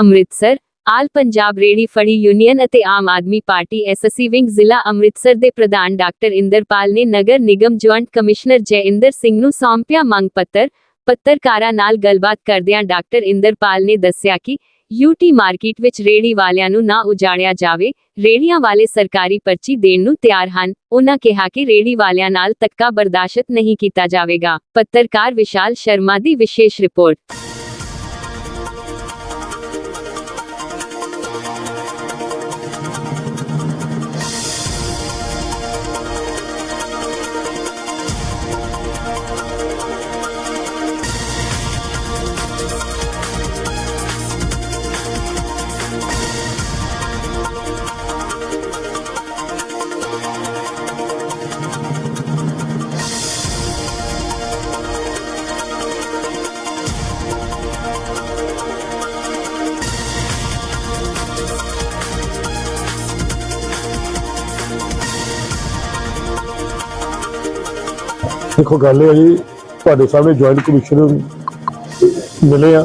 ਅੰਮ੍ਰਿਤਸਰ, ਆਲ ਪੰਜਾਬ ਰੇੜੀ ਫੜੀ ਯੂਨੀਅਨ ਅਤੇ Aam Aadmi party SSC wing ਜ਼ਿਲ੍ਹਾ ਅੰਮ੍ਰਿਤਸਰ ਦੇ ਪ੍ਰਧਾਨ ਡਾਕਟਰ ਇੰਦਰਪਾਲ ਨੇ ਨਗਰ ਨਿਗਮ ਜੁਆਇੰਟ ਕਮਿਸ਼ਨਰ ਜੈਇੰਦਰ ਸਿੰਘ ਨੂੰ ਸੌਂਪਿਆ ਮੰਗ ਪੱਤਰ। ਪੱਤਰਕਾਰਾਂ ਨਾਲ ਗੱਲਬਾਤ ਕਰਦਿਆਂ ਡਾਕਟਰ ਇੰਦਰਪਾਲ ਨੇ ਦੱਸਿਆ ਕਿ ਯੂਟੀ ਮਾਰਕੀਟ ਵਿੱਚ ਰੇੜੀ ਵਾਲਿਆਂ ਨੂੰ ਨਾ ਉਜਾੜਿਆ ਜਾਵੇ ਰੇੜੀਆਂ ਵਾਲੇ ਸਰਕਾਰੀ ਪਰਚੀ ਦੇਣ ਨੂੰ ਤਿਆਰ ਹਨ। ਉਨ੍ਹਾਂ ਕਿਹਾ ਕਿ ਰੇੜੀ ਵਾਲਿਆਂ ਨਾਲ ਤੱਕਾ ਬਰਦਾਸ਼ਤ ਨਹੀਂ ਕੀਤਾ ਜਾਵੇਗਾ। ਪੱਤਰਕਾਰ ਵਿਸ਼ਾਲ ਸ਼ਰਮਾ ਦੀ ਵਿਸ਼ੇਸ਼ ਰਿਪੋਰਟ। ਦੇਖੋ, ਗੱਲ ਇਹ ਹੈ ਜੀ, ਤੁਹਾਡੇ ਸਾਹਮਣੇ ਜੁਆਇੰਟ ਕਮਿਸ਼ਨਰ ਮਿਲੇ ਆ।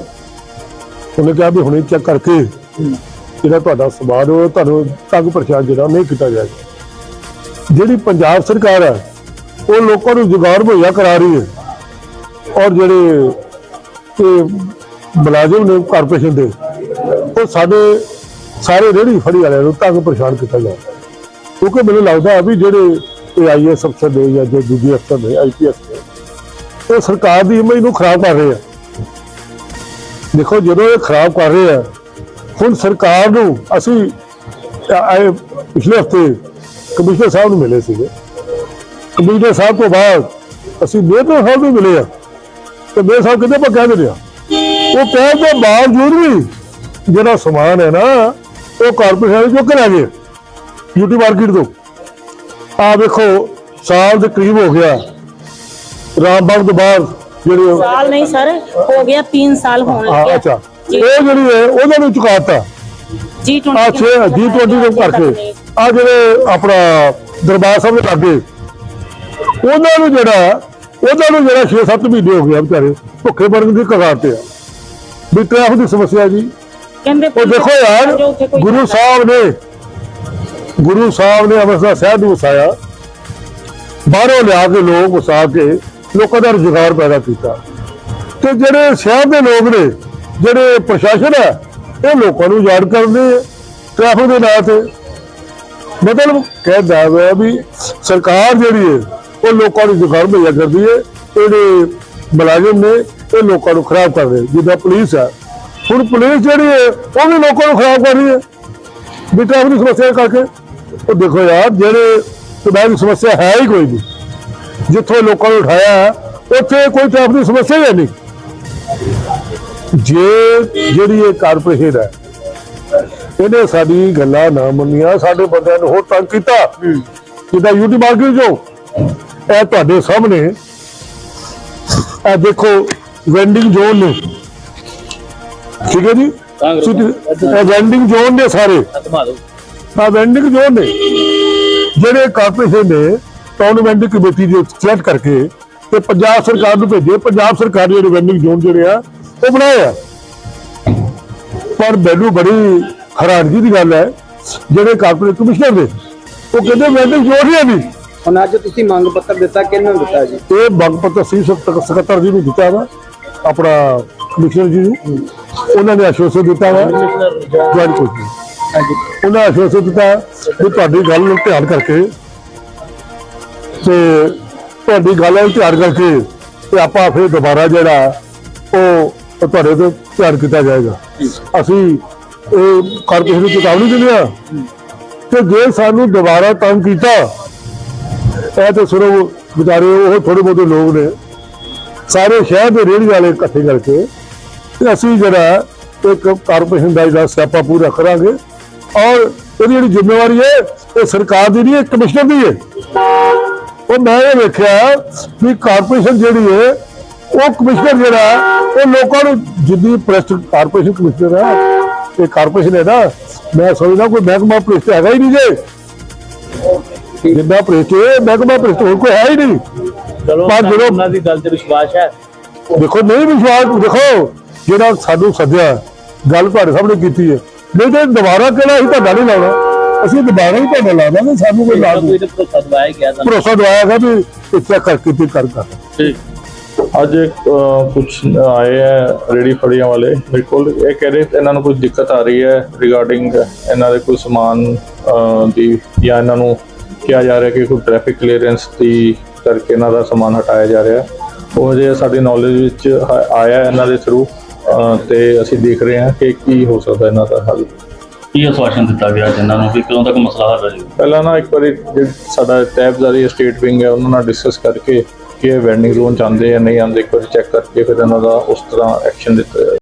ਉਹਨੇ ਕਿਹਾ ਵੀ ਹੁਣੇ ਚੈੱਕ ਕਰਕੇ ਜਿਹੜਾ ਤੁਹਾਡਾ ਸਵਾਲ ਉਹ ਤੁਹਾਨੂੰ ਤੰਗ ਪ੍ਰਸ਼ਾਦ ਜਿਹੜਾ ਨਹੀਂ ਕੀਤਾ ਜਾਏਗਾ ਜਿਹੜੀ ਪੰਜਾਬ ਸਰਕਾਰ ਹੈ ਉਹ ਲੋਕਾਂ ਨੂੰ ਜੁਗਾੜ ਮੁਹੱਈਆ ਕਰਾ ਰਹੀ ਹੈ। ਔਰ ਜਿਹੜੇ ਇਹ ਮੁਲਾਜ਼ਮ ਨੇ ਕਾਰਪੋਰੇਸ਼ਨ ਦੇ, ਉਹ ਸਾਡੇ ਸਾਰੇ ਰੇਹੜੀ ਫੜੀ ਵਾਲਿਆਂ ਨੂੰ ਤੰਗ ਪਰੇਸ਼ਾਨ ਕੀਤਾ ਜਾ ਕਿਉਂਕਿ ਮੈਨੂੰ ਲੱਗਦਾ ਵੀ ਜਿਹੜੇ ਇਹ ਆਈਐਸ ਅਫਸਰ ਨੇ ਜਾਂ ਜੋ ਦੂਜੇ ਅਫਸਰ ਨੇ ਆਈਪੀਐਸ ਨੇ ਉਹ ਸਰਕਾਰ ਦੀ ਇਮੇਜ ਨੂੰ ਖਰਾਬ ਕਰ ਰਹੇ ਆ ਦੇਖੋ ਜਦੋਂ ਇਹ ਖਰਾਬ ਕਰ ਰਹੇ ਆ ਹੁਣ ਸਰਕਾਰ ਨੂੰ ਅਸੀਂ ਪਿਛਲੇ ਹਫ਼ਤੇ ਕਮਿਸ਼ਨਰ ਸਾਹਿਬ ਨੂੰ ਮਿਲੇ ਸੀਗੇ ਕਮਿਸ਼ਨਰ ਸਾਹਿਬ ਤੋਂ ਬਾਅਦ ਅਸੀਂ ਮੇਅਰ ਸਾਹਿਬ ਨੂੰ ਮਿਲੇ ਆ ਤੇ ਮੇਅਰ ਸਾਹਿਬ ਕਿਤੇ ਆਪਾਂ ਕਹਿ ਦਿੰਦੇ ਆ ਉਹ ਕਹਿਣ ਦੇ ਬਾਵਜੂਦ ਵੀ ਜਿਹੜਾ ਸਮਾਨ ਹੈ ਨਾ ਉਹ ਕਾਰਪੋਰੇਸ਼ਨ ਚੁੱਕ ਕੇ ਲੈ ਗਏ ਯੂਟੀ ਮਾਰਕੀਟ ਤੋਂ ਆ ਵੇਖੋ ਸਾਲ ਦੇ ਕਰੀਬ ਹੋ ਗਿਆ। ਰਾਮਬਾਗ ਤੋਂ ਬਾਅਦ ਜਿਹੜੇ ਸਾਲ ਨਹੀਂ ਸਰ ਹੋ ਗਿਆ 3 ਸਾਲ ਹੋਣ ਹਾਂ ਲੱਗੇ ਅੱਛਾ। ਉਹ ਜਿਹੜੀ ਹੈ ਉਹਨਾਂ ਨੂੰ ਚੁਕਾਤਾ। ਜੀ 20 ਆ ਜੀ 20 ਦੇ ਕਰਕੇ। ਆ ਜਿਹੜੇ ਆਪਣਾ ਦਰਬਾਰ ਸਾਹਿਬ ਦੇ ਲਾਗੇ ਉਹਨਾਂ ਨੂੰ ਜਿਹੜਾ ਉਹਨਾਂ ਨੂੰ ਜਿਹੜਾ 6-7 ਮਹੀਨੇ ਹੋ ਗਏ ਵਿਚਾਰੇ ਭੁੱਖੇ ਮਰਨ ਦੀ ਕਗਾਰ ਤੇ ਆ। ਵੀ ਟ੍ਰੈਫਿਕ ਦੀ ਸਮੱਸਿਆ ਜੀ। ਕਹਿੰਦੇ ਉਹ ਦੇਖੋ ਯਾਰ ਗੁਰੂ ਸਾਹਿਬ ਨੇ ਗੁਰੂ ਸਾਹਿਬ ਨੇ ਅੰਮ੍ਰਿਤਸਰ ਸਾਹਿਬ ਨੂੰ ਵਸਾਇਆ। ਬਾਹਰੋਂ ਲਿਆ ਕੇ ਲੋਕ ਵਸਾ ਕੇ ਲੋਕਾਂ ਦਾ ਰੁਜ਼ਗਾਰ ਪੈਦਾ ਕੀਤਾ। ਤੇ ਜਿਹੜੇ ਸ਼ਹਿਰ ਦੇ ਲੋਕ ਨੇ, ਜਿਹੜੇ ਪ੍ਰਸ਼ਾਸਨ ਹੈ, ਇਹ ਲੋਕਾਂ ਨੂੰ ਯਾਦ ਕਰਦੇ ਟ੍ਰੈਫਿਕ ਦੇ ਨਾਂ ਤੇ। ਮਤਲਬ ਕਹਿੰਦਾ ਹੈ ਵੀ ਸਰਕਾਰ ਜਿਹੜੀ ਹੈ, ਉਹ ਲੋਕਾਂ ਨੂੰ ਰੁਜ਼ਗਾਰ ਮੁਹੱਈਆ ਕਰਦੀ ਹੈ। ਇਹਦੇ ਮੁਲਾਜ਼ਮ ਨੇ, ਇਹ ਲੋਕਾਂ ਨੂੰ ਖਰਾਬ ਕਰਦੇ ਜਿੱਦਾਂ ਪੁਲਿਸ ਹੈ, ਹੁਣ ਪੁਲਿਸ ਜਿਹੜੀ ਹੈ, ਉਹ ਵੀ ਲੋਕਾਂ ਨੂੰ ਖਰਾਬ ਕਰ ਰਹੀ ਹੈ। ਵੀ ਟ੍ਰੈਫਿਕ ਦੀ ਸਮੱਸਿਆ ਕਰਕੇ ਉਹ ਦੇਖੋ ਯਾਰ ਜਿਹੜੇ ਦੀ ਸਮੱਸਿਆ ਹੈ ਹੀ ਕੋਈ ਨਹੀਂ। ਜਿੱਥੋਂ ਲੋਕਾਂ ਨੂੰ ਉਠਾਇਆ ਉੱਥੇ ਕੋਈ ਟ੍ਰੈਫਿਕ ਦੀ ਸਮੱਸਿਆ ਹੀ ਨਹੀਂ। ਜੇ ਜਿਹੜੀ ਇਹ ਕਾਰਪੋਰੇਸ਼ਨ ਹੈ ਇਹਨੇ ਸਾਡੀ ਗੱਲਾਂ ਨਾ ਮੰਨੀਆਂ ਸਾਡੇ ਬੰਦਿਆਂ ਨੂੰ ਹੋਰ ਤੰਗ ਕੀਤਾ ਜਿੱਦਾਂ ਯੂਟੀ ਮਾਰਕੀਟ ਜੋ ਇਹ ਤੁਹਾਡੇ ਸਾਹਮਣੇ ਇਹ ਦੇਖੋ ਵੈਂਡਿੰਗ ਜ਼ੋਨ ਨੇ। ਠੀਕ ਹੈ ਜੀ? ਸਿਟੀ- ਵੈਂਡਿੰਗ ਜ਼ੋਨ ਨੇ ਸਾਰੇ। ਆ ਵੈਂਡਿੰਗ ਜ਼ੋਨ ਨੇ ਜਿਹੜੇ ਕਾਰਪੋਰੇਸ਼ਨ ਨੇ ਟਾਊਨ ਵੈਂਡਿੰਗ ਕਮੇਟੀ ਦੇ ਚੈਟ ਕਰਕੇ ਤੇ ਪੰਜਾਬ ਸਰਕਾਰ ਨੂੰ ਭੇਜੇ। ਪੰਜਾਬ ਸਰਕਾਰ ਨੇ ਵੈਂਡਿੰਗ ਜ਼ੋਨ ਜਿਹੜੇ ਆ ਉਹ ਬਣਾਏ ਆ। ਪਰ ਮੈਨੂੰ ਬੜੀ ਹੈਰਾਨਗੀ ਦੀ ਗੱਲ ਹੈ ਜਿਹੜੇ ਕਾਰਪੋਰੇਟ ਕਮਿਸ਼ਨਰ ਨੇ ਉਹ ਕਹਿੰਦੇ ਵੈਂਡਿੰਗ ਜ਼ੋਨ ਹੀ ਹੈ ਨਹੀਂ ਹੁਣ ਅੱਜ ਤੁਸੀਂ ਮੰਗ ਪੱਤਰ ਦਿੱਤਾ ਕਿਹਨੂੰ ਦਿੱਤਾ ਜੀ? ਇਹ ਮੰਗ ਪੱਤਰ ਸੀ ਸਕੱਤਰ ਜੀ ਨੂੰ ਦਿੱਤਾ ਵਾ ਆਪਣਾ ਕਮਿਸ਼ਨਰ ਜੀ ਨੂੰ। ਉਹਨਾਂ ਨੇ ਆਸ਼ਵਾਸਨ ਦਿੱਤਾ ਵਾ ਜੁਆਇੰਟ ਕੋਚ ਉਹਨਾਂ ਨੇ ਆਸ਼ਵਾਸਨ ਦਿੱਤਾ ਕਿ ਤੁਹਾਡੀ ਗੱਲ ਨੂੰ ਧਿਆਨ ਕਰਕੇ ਤੇ ਤੁਹਾਡੀ ਗੱਲ ਨੂੰ ਧਿਆਨ ਕਰਕੇ ਤੇ ਆਪਾਂ ਫਿਰ ਦੁਬਾਰਾ ਜਿਹੜਾ ਉਹ ਤੁਹਾਡੇ ਤੋਂ ਧਿਆਨ ਕੀਤਾ ਜਾਏਗਾ। ਅਸੀਂ ਇਹ ਕਾਰਪੋਰੇਸ਼ਨ ਨੂੰ ਚੇਤਾਵਨੀ ਦਿੰਦੇ ਆ ਕਿ ਜੇ ਸਾਨੂੰ ਦੁਬਾਰਾ ਤੰਗ ਕੀਤਾ, ਇਹ ਤਾਂ ਸਿਰਫ ਵਿਚਾਰੇ, ਉਹ ਥੋੜੇ ਬਹੁਤੇ ਲੋਕ ਨੇ। ਸਾਰੇ ਸ਼ਹਿਰ ਦੇ ਰੇਹੜੀ ਵਾਲੇ ਇਕੱਠੇ ਕਰਕੇ ਤੇ ਅਸੀਂ ਜਿਹੜਾ ਇੱਕ ਕਾਰਪੋਰੇਸ਼ਨ ਦਾ ਜਿਹੜਾ ਸਿਆਪਾ ਪੂਰਾ ਕਰਾਂਗੇ। ਔਰ ਇਹਦੀ ਜਿਹੜੀ ਜ਼ਿੰਮੇਵਾਰੀ ਹੈ ਇਹ ਸਰਕਾਰ ਦੀ ਨਹੀਂ ਹੈ ਕਮਿਸ਼ਨਰ ਦੀ ਹੈ। ਉਹ ਮੈਂ ਇਹ ਵੇਖਿਆ ਵੀ ਕਾਰਪੋਰੇਸ਼ਨ ਜਿਹੜੀ ਹੈ ਉਹ ਕਮਿਸ਼ਨਰ ਜਿਹੜਾ ਉਹ ਲੋਕਾਂ ਨੂੰ ਜਿੱਦੀ ਪ੍ਰੈਸ ਕਾਰਪੋਰੇਸ਼ਨ ਕਮਿਸ਼ਨਰ ਹੈ ਇਹ ਕਾਰਪੋਰੇਸ਼ਨ ਹੈ ਨਾ ਮੈਂ ਸਮਝਦਾ ਕੋਈ ਮਹਿਕਮਾ ਪ੍ਰੈਸ ਹੈਗਾ ਹੀ ਨਹੀਂ ਜੇ। ਜਿੱਦਾਂ ਪ੍ਰੈਸ ਹੈ ਮਹਿਕਮਾ ਪ੍ਰੈਸ ਹੋਰ ਕੋਈ ਹੈ ਹੀ ਨਹੀਂ। ਪਰ ਜਦੋਂ- ਉਹਨਾਂ ਦੀ ਗੱਲ ਤੇ ਵਿਸ਼ਵਾਸ ਹੈ। ਦੇਖੋ ਨਹੀਂ ਵਿਸ਼ਵਾਸ ਦੇਖੋ ਜਿਹੜਾ ਸਾਨੂੰ ਸੱਦਿਆ ਗੱਲ ਤੁਹਾਡੇ ਸਾਹਮਣੇ ਕੀਤੀ ਹੈ। ਨਹੀਂ ਤੇ ਦੁਬਾਰਾ ਕਿਹੜਾ ਅਸੀਂ ਤੁਹਾਡਾ ਨਹੀਂ ਲਾਉਣਾ? ਅਸੀਂ ਦੁਬਾਰਾ ਹੀ ਤੁਹਾਡਾ ਲਾ ਦਾਂਗੇ ਸਾਨੂੰ ਕੋਈ ਲਾਭ ਨਹੀਂ। ਭਰੋਸਾ ਦਵਾਇਆ ਗਿਆ ਤਾਂ ਭਰੋਸਾ ਦਵਾਇਆ ਗਿਆ ਵੀ ਚੈੱਕ ਕਰਕੇ ਤੇ ਕਰ ਕਰ। ਅੱਜ ਕੁਝ ਆਏ ਹੈ ਰੇੜੀ ਫੜੀਆਂ ਵਾਲੇ। ਮੇਰੇ ਕੋਲ ਇਹ ਕਹਿ ਰਹੇ ਇਹਨਾਂ ਨੂੰ ਕੁਝ ਦਿੱਕਤ ਆ ਰਹੀ ਹੈ ਰਿਗਾਰਡਿੰਗ ਇਹਨਾਂ ਦੇ ਕੋਈ ਸਮਾਨ ਦੀ ਜਾਂ ਇਹਨਾਂ ਨੂੰ ਕਿਹਾ ਜਾ ਰਿਹਾ ਕਿ ਕੋਈ ਟ੍ਰੈਫਿਕ ਕਲੀਅਰੈਂਸ ਦੀ ਕਰਕੇ ਇਹਨਾਂ ਦਾ ਸਮਾਨ ਹਟਾਇਆ ਜਾ ਰਿਹਾ। ਉਹ ਜੇ ਸਾਡੀ ਨੌਲੇਜ ਵਿੱਚ ਆਇਆ ਇਹਨਾਂ ਦੇ ਥਰੂ ਤੇ ਅਸੀਂ ਦੇਖ ਰਹੇ ਹਾਂ ਕਿ ਕੀ ਹੋ ਸਕਦਾ ਇਹਨਾਂ ਦਾ ਹੱਲ। ਕੀ ਆਸ਼ਵਾਸਨ ਦਿੱਤਾ ਗਿਆ ਜਿਨ੍ਹਾਂ ਨੂੰ ਵੀ ਕਦੋਂ ਤੱਕ ਮਸਲਾ ਹੱਲ ਹੋ ਜਾਏਗਾ ਪਹਿਲਾਂ ਨਾ ਇੱਕ ਵਾਰੀ ਸਾਡਾ ਤੈਬਜ਼ਾਰੀ ਸਟੇਟ ਵਿੰਗ ਹੈ ਉਹਨਾਂ ਨਾਲ ਡਿਸਕਸ ਕਰਕੇ ਕਿ ਇਹ ਵੈਂਡਿੰਗ ਜ਼ੋਨ ਚ ਆਉਂਦੇ ਜਾਂ ਨਹੀਂ ਆਉਂਦੇ ਇੱਕ ਵਾਰੀ ਚੈੱਕ ਕਰਕੇ ਫਿਰ ਇਹਨਾਂ ਦਾ ਉਸ ਤਰ੍ਹਾਂ ਐਕਸ਼ਨ ਦਿੱਤਾ